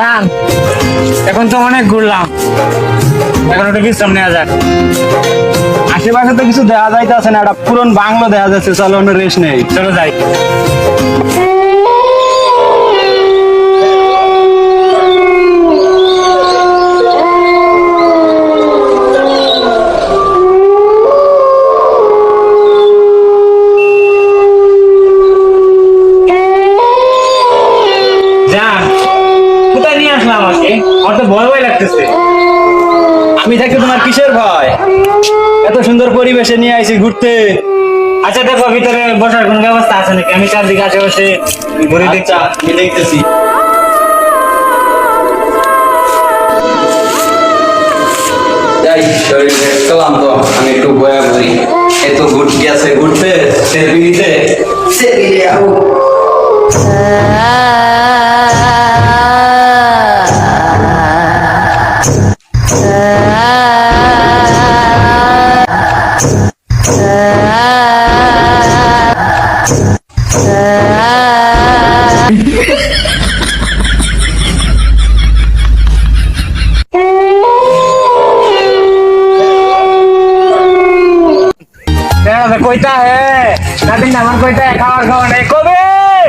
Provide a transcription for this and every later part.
জান এখন তো অনেক ঘুরলাম। এখন ওটা বিশ্রাম নেওয়া যাক। আশেপাশে তো কিছু দেখা যাইতেছে না, একটা পুরন বাংলো দেখা যাচ্ছে, চলো অন্য রেস্ট নেই। চলো যাই জান কোথায় নিয়ে আসলাম আমাকে আমার তো ভয় ভয় লাগতেছে আমি থাকি তোমার কিসের ভয়? এত সুন্দর পরিবেশে নিয়ে আইছি ঘুরতে। আচ্ছা দেখো ভিতরে বসার কোনো ব্যবস্থা আছে নাকি? আমি চারদিকে আশেপাশে ঘুরে দেখছি আচ্ছা, আমি দেখতেছি। যাই শরীর ক্লান্ত আমি একটু বয়া করি এত ঘুরতে আছে ঘুরতে সেলফি নিতে সেলফি নিয়ে দাদা নাই কবে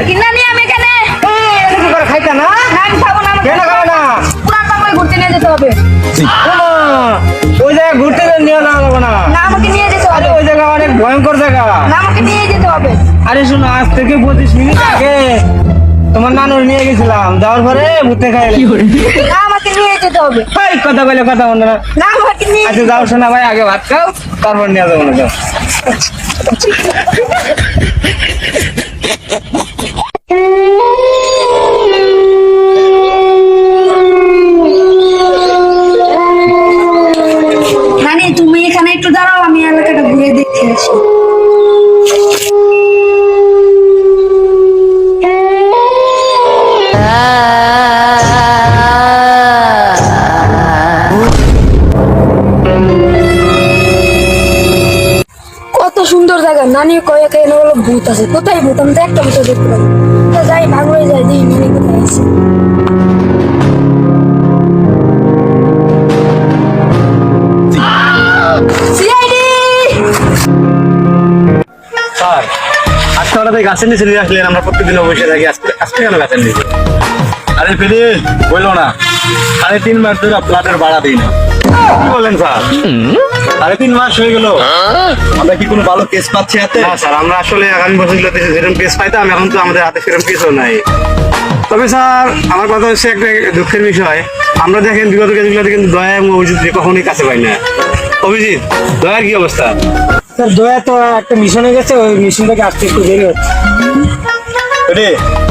কিনা আমি করে খাইতা না? না খাব না কেন খাবে না? পুরান বাংলায় ঘুরতে নিয়ে যেতে হবে। ওই জায়গায় ঘুরতে নিয়ে না হবে না। না আমাকে নিয়ে যেতে হবে। ওই জায়গা অনেক ভয়ঙ্কর জায়গা। না আমাকে নিয়ে যেতে হবে। আরে শোনো আজ থেকে পঁচিশ মিনিট আগে তোমার নানুর নিয়ে গেছিলাম। যাওয়ার পরে ভূতে খাইলে না আমাকে নিয়ে যেতে হবে। এই কথা বলে কথা বন্ধ না। না আমাকে নিয়ে আচ্ছা যাও শোনা ভাই আগে ভাত খাও তারপর নিয়ে যাব না যাও। নানি কয়ে কয়ে বলো ভূত আছে। কোথায় ভূত? আমি তো একটা ভূত দেখতে পাই তো যাই ভাগুড়ে যাই দেখি নানি কোথায় আছে। স্যার আজকে হঠাৎ গাছের নিচে নিয়ে আসলেন আমরা প্রত্যেকদিন বসে থাকি। আজকে আজকে কেন গাছের নিচে? আরে ফেরি বলল না। সাড়ে তিন মাস ধরে ফ্ল্যাটের ভাড়া দিই না। কি বলেন স্যার? সাড়ে তিন মাস হয়ে গেল। আমরা কি কোনো ভালো কেস পাচ্ছি হাতে? না স্যার আমরা আসলে আগামী বছরগুলোতে যেরকম কেস পাইতাম এখন তো আমাদের হাতে সেরকম কেসও নাই। তবে স্যার আমার কথা হচ্ছে একটা দুঃখের বিষয়। আমরা দেখেন বিগত কেসগুলোতে কিন্তু দয়া এবং অভিজিৎ কখনোই কাছে পাই না। অভিজিৎ দয়ার কি অবস্থা? স্যার দয়া তো একটা মিশনে গেছে ওই মিশন থেকে আসতে একটু দেরি হচ্ছে।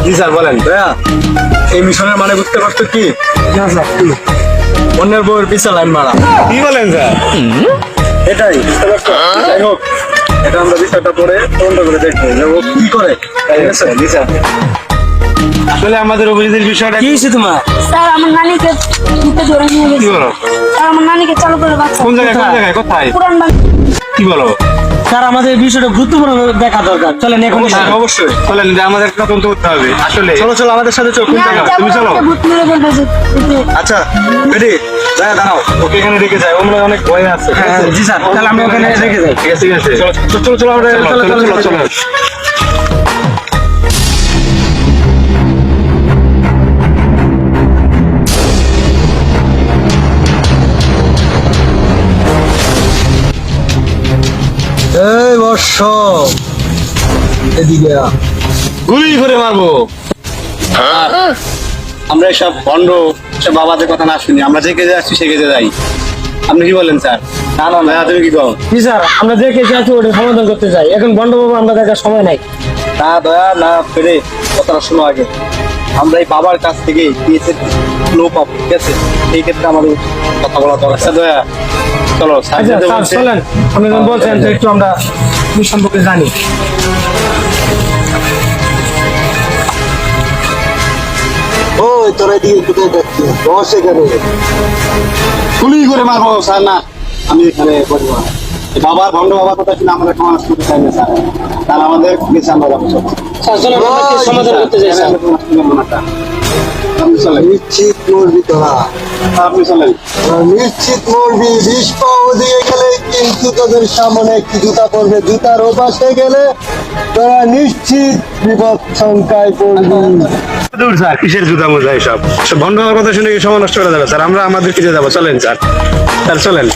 জি স্যার বলেন। দয়া এই মিশনের মানে বুঝতে পারছ কি? না স্যার অন্যের বউয়ের পিছা লাইন মারা। কি বলেন স্যার? এটাই। যাই হোক এটা আমরা বিষয়টা পরে তদন্ত করে দেখব। যে ও কি করে? ঠিক আছে স্যার? আসলে আমাদের অভিজিতের বিষয়টা কি হয়েছে তোমার? স্যার আমার নানিকে ঘুরতে ধরে নিয়ে কি বলো? স্যার আমার নানিকে চালু করে বাচ্চা। কোন জায়গায় কোন জায়গায় কোথায়? পুরান কি বলো? স্যার আমাদের বিষয়টা গুরুত্বপূর্ণ দেখা দরকার। চলেন এখন হ্যাঁ, অবশ্যই। চলেন যে আমাদের একটা তদন্ত করতে হবে। আসলে চলো চলো আমাদের সাথে চলো আমি তুমি চলো। আচ্ছা রেডি? দয়া দাঁড়াও। ওকে এখানে রেখে যায়। ও মনে অনেক ভয় আছে। ঠিক জি স্যার। তাহলে আমরা ওখানে রেখে যাই। ঠিক আছে ঠিক আছে। চলো চলো, চলো চলো আমরা চলো চলো। চলো। এই বর্ষ। এদিকে। গুলি করে মারবো। আমরা এসব ভণ্ড সব বাবাদের কথা না শুনি। আমরা যে কেজে আসছি সে কেজে যাই। আপনি কি বলেন স্যার? না না না। তুমি কি কও? জি স্যার আমরা যে কেসে আছি ওটা সমাধান করতে চাই। এখন বন্ডবাবু আমরা দেখার সময় নাই। না দয়া না ফেরে। কথাটা শোনো আগে। আমরা এই বাবার কাছ থেকে দিয়েছে লো পাবো ঠিক আছে? এই ক্ষেত্রে আমাদের কথা বলা দরকার। আচ্ছা দয়া। চলো আচ্ছা। চলেন। আপনি যখন বলছেন তো একটু আমরা সম্পর্কে জানি। ওই তোরা এদিকে কোথায় যাচ্ছিস বস এখানে। গুলি করে মারবো স্যার না। আমি এখানে বাবার ভণ্ড বাবার কথা শুনে আমরা করতে চাই না স্যার তার আমাদের সমাধান করতে চাই স্যার নিশ্চিত মরবি তোরা। আপনি চলেন। নিশ্চিত মরবি বিষ পাও দিয়ে গেলে কিন্তু তোদের সামনে একটি জুতা পড়বে। জুতার ওপাশে গেলে তোরা নিশ্চিত বিপদ সংখ্যায় পড়বি। দূর স্যার কিসের জুতা মোজা এসব? সব বন্ধ হওয়ার কথা শুনে সময় নষ্ট করে যাবে স্যার আমরা আমাদের ফিরে যাব। চলেন স্যার। স্যার চলেন।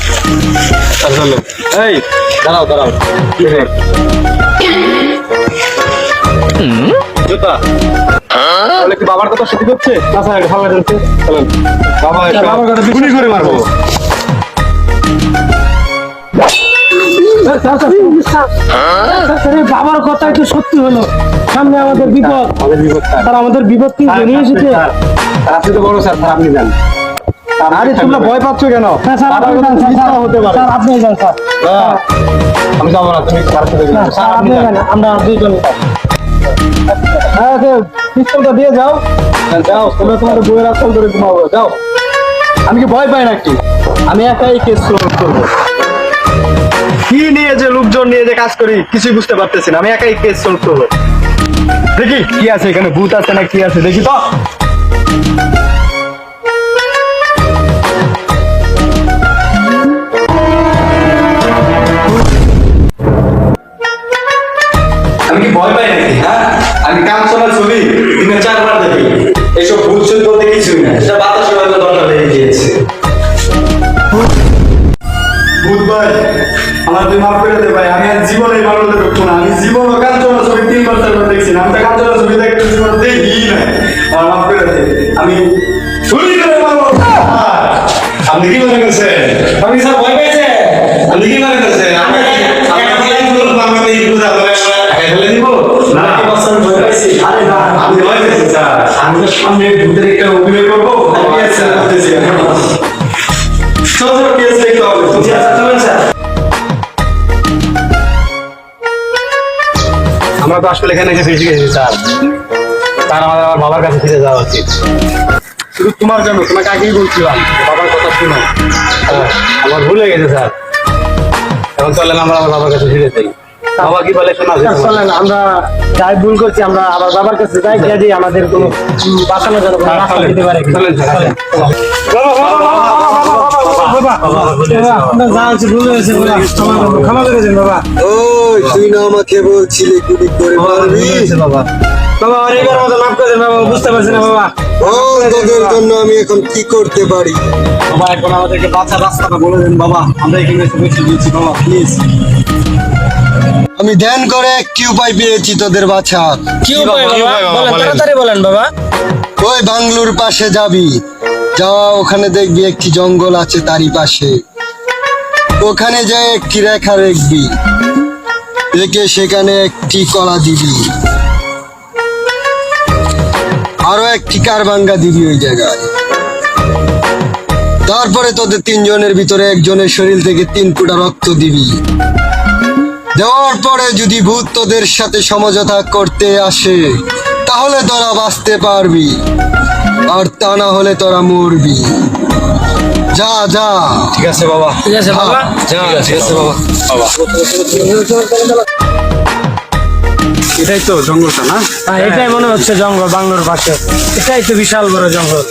স্যার চলেন। এই দাঁড়াও দাঁড়াও। জুতা। তাহলে কি বাবার কথা শুনতে হচ্ছে? না স্যার ভালো লাগছে চলেন। বাবা বাবার কথা গুলি করে মারবো। বাবার কথাই তো সত্যি হলো। সামনে আমাদের বিপদ। আমাদের বিপদ স্যার। স্যার আমাদের বিপদ কি জেনে এসেছে। আপনি তো বড় স্যার আপনি যান। আরে তোমরা ভয় পাচ্ছ কেন? হ্যাঁ, হতে পারে। আপনি যান স্যার। হ্যাঁ। আমি যাব না তুমি আমরা দুইজন হ্যাঁ পিস্তলটা দিয়ে যাও। হ্যাঁ, যাও তোমরা তোমার বইয়ের আসল ধরে ঘুমাবো যাও। আমি কি ভয় পাই নাকি? আমি একাই কেস করব। কি নিয়ে যে লোকজন নিয়ে যে কাজ করি কিছুই বুঝতে পারতেছি না। আমি একাই কেস সলভ করব। দেখি কি আছে এখানে? ভূত আছে না কি আছে? দেখি তো। আমি কি ভয় পাই নাকি হ্যাঁ? আমি কাম চলার ছবি দিনে চারবার দেখি। এইসব ভূত চুত বলতে কিছুই না সেটা বাতাসে হয়তো দরকার লেগে গিয়েছে। ভূত ভাই আমার তুই মাফ করে দে ভাই আমি আর জীবনে দেখব না। আমি জীবন কাঞ্চনা ছবি তিনবার চারবার দেখছি না আমি তো ছবি দেখতে জীবন দেখি না। আমার মাফ করে দে আমি করে মারবো আপনি কি মনে করছেন? আমি স্যার ভয় পেয়েছে আপনি কি মনে করছেন? আরে না আমি ভয় স্যার আমি সামনে ভূতের একটা অভিনয় করব? স্যার করতেছি চলো চলো কেস দেখতে হবে। চলেন স্যার। আমরা তো আসলে এখানে এসে ফেসে গেছি স্যার। তার আমাদের আমার বাবার কাছে ফিরে যাওয়া উচিত। শুধু তোমার জন্য তোমাকে আগেই বলছিলাম বাবার কথা শুনো। আমার ভুল হয়ে গেছে স্যার। এখন চলেন আমরা আমার বাবার কাছে ফিরে যাই। বাবা কি বলে শোনা চলেন আমরা যাই ভুল করছি আমরা আবার বাবার কাছে যাই গিয়ে দিই আমাদের কোনো বাঁচানোর জন্য রাস্তা দিতে পারে চলেন চলেন। হয়ে আমাকে বলছিলি গুলি করে মারবি বাবা বাবা আর মতো মাফ করে বাবা বুঝতে পারছি না বাবা ও তোদের জন্য আমি এখন কি করতে পারি বাবা এখন আমাদেরকে বাঁচার রাস্তাটা বলে দেন বাবা আমরা এখানে এসে বসে দিয়েছি বাবা প্লিজ আমি ধ্যান করে একটি উপায় পেয়েছি তোদের বাঁচার কি উপায় বাবা? বলেন তাড়াতাড়ি বলেন বাবা। ওই বাংলোর পাশে যাবি? যাওয়া ওখানে দেখবি একটি জঙ্গল আছে তারই পাশে। ওখানে যাই একটি রেখা রাখবি রেখে সেখানে একটি কলা দিবি। আরও একটি কারবাঙ্গা দিবি ওই জায়গায়। তারপরে তোদের তিনজনের ভিতরে একজনের শরীর থেকে তিন ফুটা রক্ত দিবি। দেওয়ার পরে যদি ভূত তোদের সাথে সমঝোতা করতে আসে তাহলে তোরা বাঁচতে পারবি। আর তা না হলে তোরা মরবি। যা যা। ঠিক আছে বাবা। ঠিক আছে বাবা। যা ঠিক আছে বাবা। বাবা। এটাই তো জঙ্গলটা না? হ্যাঁ এটাই মনে হচ্ছে জঙ্গল বাংলোর পাশে। এটাই তো বিশাল বড় জঙ্গল।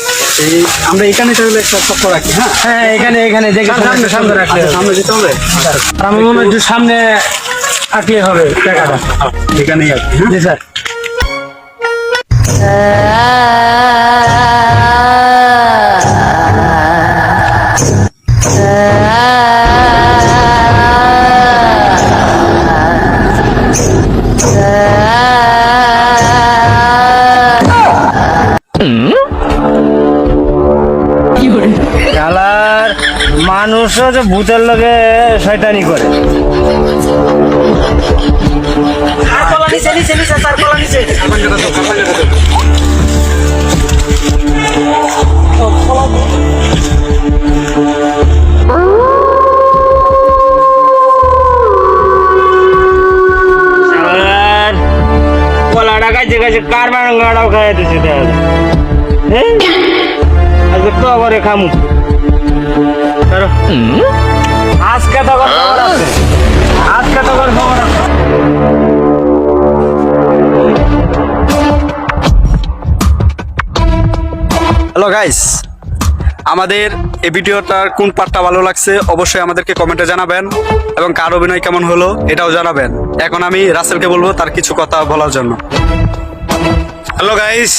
এই আমরা এখানে তাহলে একটা চক্কর রাখি হ্যাঁ? হ্যাঁ এখানে এখানে দেখে সামনে সামনে রাখলে আচ্ছা, সামনে যেতে হবে? আমি মনে হয় একটু সামনে রাখলে হবে টাকাটা। এখানেই কি, হ্যাঁ? জি স্যার। খেলার মানুষও যে ভূতের লগে শয়তানি করে। আর কলা ডাকাইছে গেছে কার বাঙ্গাটাও খাইয়ে দিছে আজকে তো আবার খামু। আজকে আছে হ্যালো গাইস, আমাদের এই ভিডিওটার কোন পার্টটা ভালো লাগছে অবশ্যই আমাদেরকে কমেন্টে জানাবেন এবং কার অভিনয় কেমন হলো এটাও জানাবেন। এখন আমি রাসেলকে বলব তার কিছু কথা বলার জন্য। হ্যালো গাইস,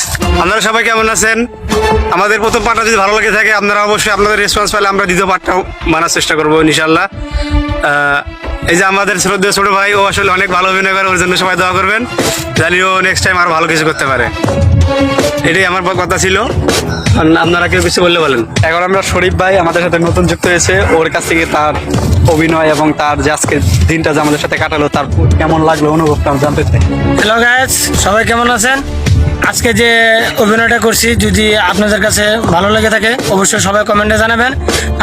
আপনারা সবাই কেমন আছেন? আমাদের প্রথম পার্টটা যদি ভালো লাগে থাকে, আপনারা অবশ্যই আপনাদের রেসপন্স পেলে আমরা দ্বিতীয় পার্টটাও মানার চেষ্টা করব ইনশাল্লাহ এই যে আমাদের শ্রদ্ধেয় ছোট ভাই, ও আসলে অনেক ভালো অভিনয় করে, ওর জন্য সবাই দোয়া করবেন। জানি ও নেক্সট টাইম আরও ভালো কিছু করতে পারে। এটাই আমার কথা ছিল। আপনারা কেউ কিছু বললে বলেন। এখন আমরা শরীফ ভাই আমাদের সাথে নতুন যুক্ত হয়েছে। ওর কাছ থেকে তার অভিনয় এবং তার যে আজকে দিনটা যে আমাদের সাথে কাটালো তার কেমন লাগল অনুভবটা আমি জানতে চাই। হ্যালো গাইস সবাই কেমন আছেন? আজকে যে অভিনয়টা করছি যদি আপনাদের কাছে ভালো লেগে থাকে অবশ্যই সবাই কমেন্টে জানাবেন।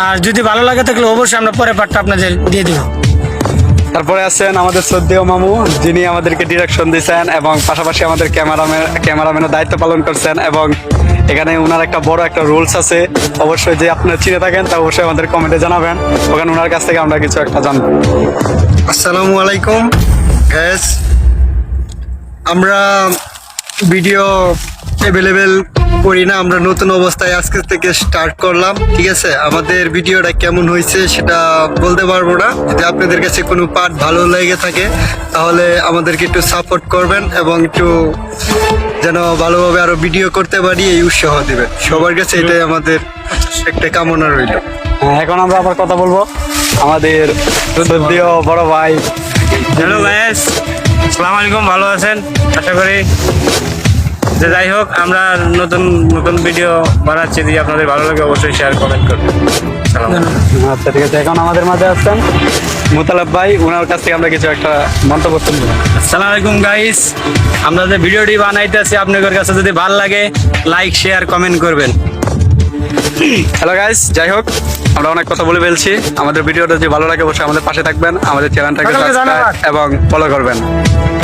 আর যদি ভালো লাগে থাকলে অবশ্যই আমরা পরে পার্টটা আপনাদের দিয়ে দিব। তারপরে আছেন আমাদের শ্রদ্ধেয় মামু, যিনি আমাদেরকে ডিরেকশন দিয়েছেন এবং পাশাপাশি আমাদের ক্যামেরাম্যান ক্যামেরাম্যানের দায়িত্ব পালন করছেন এবং এখানে ওনার একটা বড় একটা রুলস আছে। অবশ্যই যে আপনারা চিনে থাকেন, তা অবশ্যই আমাদের কমেন্টে জানাবেন। ওখানে ওনার কাছ থেকে আমরা কিছু একটা জানব। আসসালামু আলাইকুম গ্যাস আমরা ভিডিও অ্যাভেলেবেল করি না আমরা নতুন অবস্থায় আজকে থেকে স্টার্ট করলাম ঠিক আছে? আমাদের ভিডিওটা কেমন হয়েছে সেটা বলতে পারব না। যদি আপনাদের কাছে কোনো পার্ট ভালো লেগে থাকে তাহলে আমাদেরকে একটু সাপোর্ট করবেন এবং একটু যেন ভালোভাবে আরও ভিডিও করতে পারি এই উৎসাহ দেবেন। সবার কাছে এটাই আমাদের একটা কামনা রইল। হ্যাঁ, এখন আমরা আবার কথা বলব আমাদের শ্রদ্ধেয় বড় ভাই। হ্যালো গাইস আসসালামু আলাইকুম ভালো আছেন? আশা করি যে যাই হোক আমরা নতুন নতুন ভিডিও বানাচ্ছি যদি আপনাদের ভালো লাগে অবশ্যই শেয়ার কমেন্ট করবেন। আচ্ছা ঠিক আছে এখন আমাদের মাঝে আসছেন মুতালাব ভাই ওনার কাছ থেকে আমরা কিছু একটা মন্তব্য শুনব। আসসালামু আলাইকুম গাইস আমরা যে ভিডিওটি বানাইতেছি আপনাদের কাছে যদি ভালো লাগে লাইক শেয়ার কমেন্ট করবেন। হ্যালো গাইস যাই হোক আমরা অনেক কথা বলে ফেলছি। আমাদের ভিডিওটা যদি ভালো লাগে অবশ্যই আমাদের পাশে থাকবেন আমাদের চ্যানেলটাকে সাবস্ক্রাইব এবং ফলো করবেন।